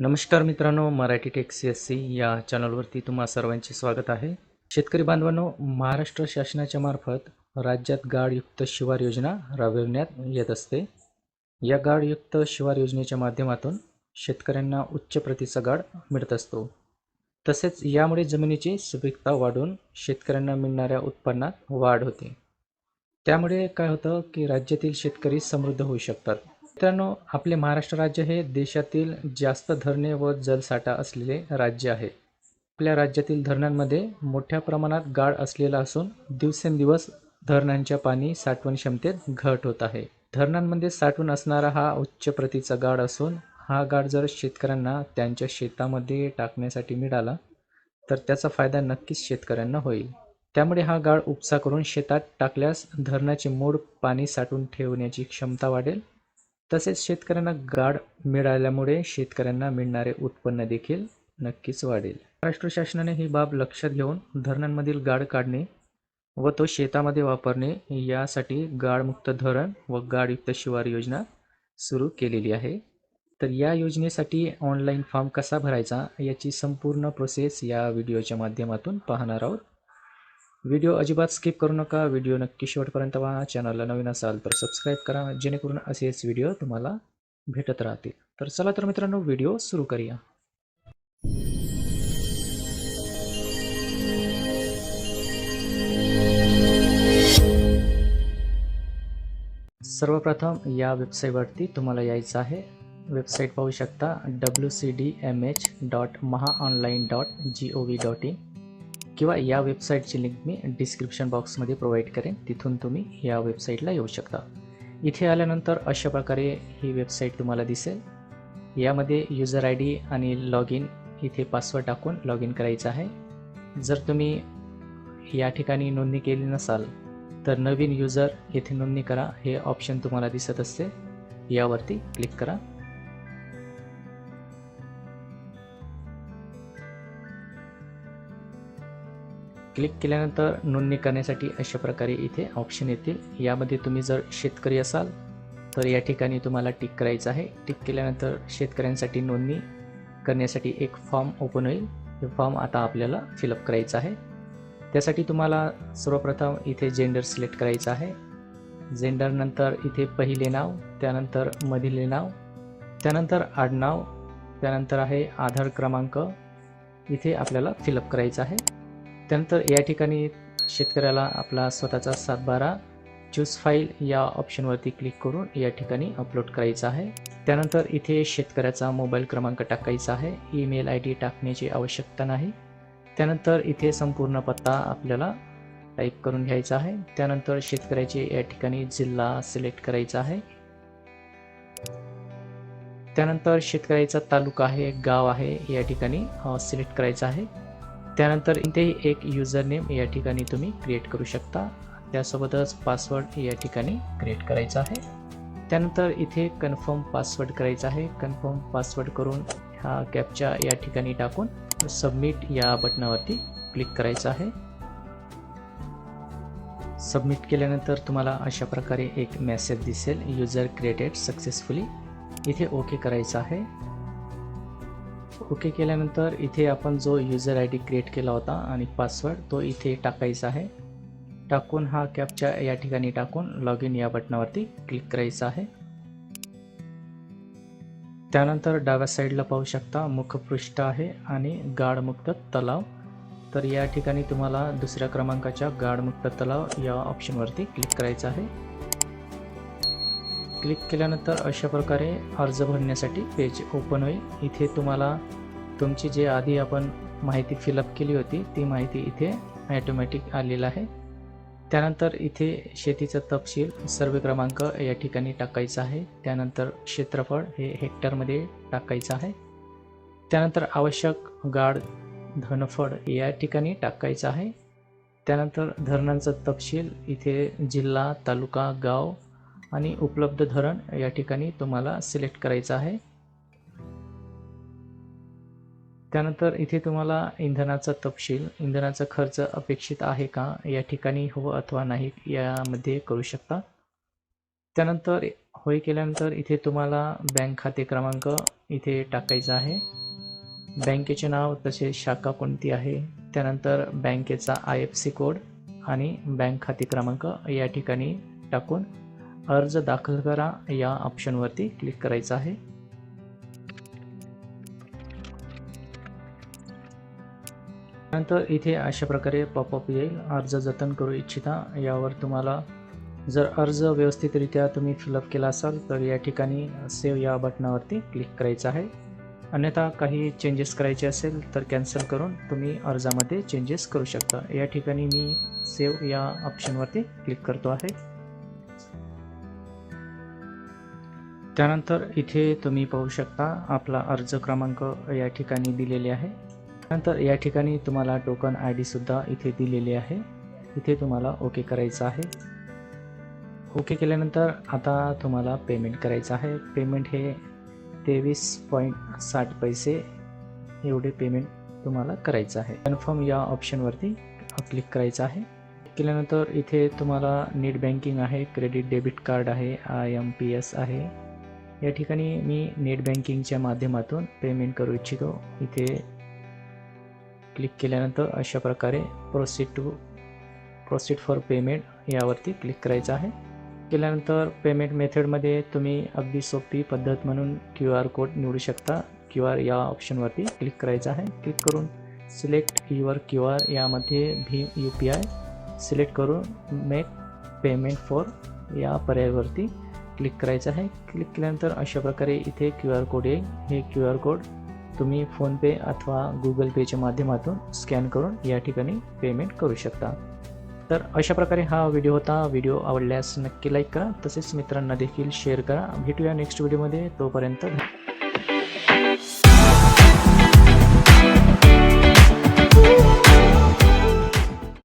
नमस्कार मित्रांनो Marathi tech C S C या चॅनलवरती तुम्हा सर्वांचे स्वागत आहे. शेतकरी बांधवांनो महाराष्ट्र शासनाच्या मार्फत राज्यात गाळयुक्त शिवार योजना राबविण्यात येत असते. या गाळयुक्त शिवार योजनेच्या माध्यमातून शेतकऱ्यांना उच्च प्रतीचा गाळ मिळत असतो. तसेच यामुळे जमिनीची सुपीकता वाढून शेतकऱ्यांना मिळणाऱ्या उत्पन्नात वाढ होते. त्यामुळे काय होतं की राज्यातील शेतकरी समृद्ध होऊ शकतात. मित्रांनो आपले महाराष्ट्र राज्य हे देशातील जास्त धरणे व जलसाठा असलेले राज्य आहे. आपल्या राज्यातील धरणांमध्ये मोठ्या प्रमाणात गाळ असलेला असून दिवसेंदिवस धरणांच्या पाणी साठवण क्षमतेत घट होत आहे. धरणांमध्ये साठवण असणारा हा उच्च प्रतीचा गाळ असून हा गाळ जर शेतकऱ्यांना त्यांच्या शेतामध्ये टाकण्यासाठी मिळाला तर त्याचा फायदा नक्कीच शेतकऱ्यांना होईल. त्यामुळे हा गाळ उपसा करून शेतात टाकल्यास धरणाचे मूळ पाणी साठवून ठेवण्याची क्षमता वाढेल तसेच शेतकऱ्यांना गाड मिळाल्यामुळे शेतकऱ्यांना मिळणारे उत्पन्न देखील नक्कीच वाढेल. महाराष्ट्र शासनाने ही बाब लक्षात घेऊन धरणांमधील गाड काढणे व तो शेतामध्ये वापरणे यासाठी गाळमुक्त धरण व गाळयुक्त शिवार योजना सुरू केलेली आहे. तर या योजनेसाठी ऑनलाईन फॉर्म कसा भरायचा याची संपूर्ण प्रोसेस या व्हिडिओच्या माध्यमातून पाहणार आहोत. व्हिडिओ अजिबात स्किप करू नका. व्हिडिओ नक्की शेवटपर्यंत पहा. चॅनलला नवीन असाल तर सबस्क्राईब करा. जेणेकरून असेच व्हिडिओ तुम्हाला भेटत राहतील. तर चला तर मित्रांनो व्हिडिओ सुरू करूया. सर्वप्रथम या वेबसाईटवरती तुम्हाला यायचं आहे. वेबसाईट पाहू शकता. W C D M H dot Maha online dot G O V dot in किंवा या वेबसाईटची लिंक मी डिस्क्रिप्शन बॉक्समध्ये प्रोव्हाइड करेन. तिथून तुम्ही या वेबसाईटला येऊ शकता. इथे आल्यानंतर अशा प्रकारे ही वेबसाईट तुम्हाला दिसेल. यामध्ये युजर आय डी आणि लॉग इन इथे पासवर्ड टाकून लॉग इन करायचं आहे. जर तुम्ही या ठिकाणी नोंदणी केली नसाल तर नवीन युजर येथे नोंदणी करा. हे ऑप्शन तुम्हाला दिसत असते. यावरती क्लिक करा. क्लिक केल्यानंतर नोंदणी करण्यासाठी अशा प्रकारे इथे ऑप्शन येतील. यामध्ये तुम्ही जर शेतकरी असाल तर या ठिकाणी तुम्हाला टिक करायचं आहे. टिक केल्यानंतर शेतकऱ्यांसाठी नोंदणी करण्यासाठी एक फॉर्म ओपन होईल. हे फॉर्म आता आपल्याला फिलअप करायचं आहे. त्यासाठी तुम्हाला सर्वप्रथम इथे जेंडर सिलेक्ट करायचं आहे. जेंडरनंतर इथे पहिले नाव त्यानंतर मधील नाव त्यानंतर आडनाव त्यानंतर आहे आधार क्रमांक. इथे आपल्याला फिलअप करायचं आहे. त्यानंतर या ठिकाणी शेतकऱ्याला आपला स्वतःचा सातबारा चूज फाईल या ऑप्शनवरती क्लिक करून या ठिकाणी अपलोड करायचा आहे. त्यानंतर इथे शेतकऱ्याचा मोबाईल क्रमांक टाकायचा आहे. ईमेल आय डी टाकण्याची आवश्यकता नाही. त्यानंतर इथे संपूर्ण पत्ता आपल्याला टाईप करून घ्यायचा आहे. त्यानंतर शेतकऱ्याचे या ठिकाणी जिल्हा सिलेक्ट करायचा आहे. त्यानंतर शेतकऱ्याचा तालुका आहे गाव आहे या ठिकाणी सिलेक्ट करायचा आहे. त्यानंतर इथे एक युजर नेम या ठिकाणी तुम्ही क्रिएट करू शकता. त्यासोबतच पासवर्ड या ठिकाणी क्रिएट करायचा आहे. त्यानंतर इथे कन्फर्म पासवर्ड करायचा आहे. कन्फर्म पासवर्ड करून हा कॅपच्या या ठिकाणी टाकून सबमिट या बटनावरती क्लिक करायचं आहे. सबमिट केल्यानंतर तुम्हाला अशा प्रकारे एक मेसेज दिसेल. युजर क्रिएटेड सक्सेसफुली इथे ओके करायचं आहे. ओके केल्यानंतर इथे आपण जो युजर आय डी क्रिएट केला होता आणि पासवर्ड तो इथे टाकायचा आहे. टाकून हा कॅपच्या या ठिकाणी टाकून लॉग इन या बटनावरती क्लिक करायचं आहे. त्यानंतर डाव्या साईडला पाहू शकता मुखपृष्ठ आहे आणि गाढमुक्त तलाव. तर या ठिकाणी तुम्हाला दुसऱ्या क्रमांकाच्या गाढमुक्त तलाव या ऑप्शनवरती क्लिक करायचं आहे. क्लिक केल्यानंतर अशा प्रकारे अर्ज भरण्यासाठी पेज ओपन होईल. इथे तुम्हाला तुमची जे आधी आपण माहिती फिलअप केली होती ती माहिती इथे ॲटोमॅटिक आलेलं आहे. त्यानंतर इथे शेतीचा तपशील सर्वे क्रमांक या ठिकाणी टाकायचा आहे. त्यानंतर क्षेत्रफळ हे हेक्टरमध्ये टाकायचं आहे. त्यानंतर आवश्यक गाड धनफळ या ठिकाणी टाकायचं आहे. त्यानंतर धरणांचा तपशील इथे जिल्हा तालुका गाव आणि उपलब्ध धरण या ठिकाणी तुम्हाला सिलेक्ट करायचं आहे. त्यानंतर इथे तुम्हाला इंधनाचा तपशील इंधनाचा खर्च अपेक्षित आहे का या ठिकाणी हो अथवा नाही यामध्ये करू शकता. त्यानंतर होय केल्यानंतर इथे तुम्हाला बँक खाते क्रमांक इथे टाकायचा आहे. बँकेचे नाव तसेच शाखा कोणती आहे त्यानंतर बँकेचा आय एफ सी कोड आणि बँक खाते क्रमांक या ठिकाणी टाकून अर्ज दाखल करा. या ऑप्शनवरती क्लिक करायचं आहे. नंतर इथे अशा प्रकारे पॉपअप येईल. अर्ज जतन करू इच्छिता. यावर तुम्हाला जर अर्ज व्यवस्थितरित्या तुम्ही फिलअप केला असाल तर या ठिकाणी सेव्ह या बटनावरती क्लिक करायचं आहे. अन्यथा काही चेंजेस करायचे असेल तर कॅन्सल करून तुम्ही अर्जामध्ये चेंजेस करू शकता. या ठिकाणी मी सेव्ह या ऑप्शनवरती क्लिक करतो आहे. त्यानंतर इथे तुम्ही पाहू शकता आपला अर्ज क्रमांक या ठिकाणी दिलेले आहे. नंतर या ठिकाणी तुम्हाला टोकन आय डीसुद्धा इथे दिलेली आहे. इथे तुम्हाला ओके करायचं आहे. ओके केल्यानंतर आता तुम्हाला पेमेंट करायचं आहे. पेमेंट हे तेवीस पॉईंट साठ पैसे एवढे पेमेंट तुम्हाला करायचं आहे. कन्फर्म या ऑप्शनवरती क्लिक करायचं आहे. केल्यानंतर इथे तुम्हाला नेट बँकिंग आहे क्रेडिट डेबिट कार्ड आहे आय एम पी एस आहे. या ठिकाणी मी नेट बँकिंगच्या माध्यमातून पेमेंट करू इच्छितो. इथे क्लिक केल्यानंतर अशा प्रकारे proceed to proceed for payment यावरती क्लिक करायचं आहे. केल्यानंतर पेमेंट मेथडमध्ये तुम्ही अगदी सोपी पद्धत म्हणून क्यू आर कोड निवडू शकता. क्यू आर या ऑप्शनवरती क्लिक करायचं आहे. क्लिक करून सिलेक्ट युअर क्यू आर यामध्ये भीम यू पी आय. सिलेक्ट करून मेक पेमेंट फॉर या पर्यायावरती क्लिक करायचं आहे. क्लिक केल्यानंतर अशा प्रकारे इथे क्यू आर कोड येईल. हे क्यू आर कोड तुम्ही फोनपे अथवा गुगल पेच्या माध्यमातून स्कॅन करून या ठिकाणी पेमेंट करू शकता. तर अशा प्रकारे हा व्हिडिओ होता. व्हिडिओ आवडल्यास नक्की लाईक करा. तसेच मित्रांना देखील शेअर करा. भेटूया नेक्स्ट व्हिडिओमध्ये. तोपर्यंत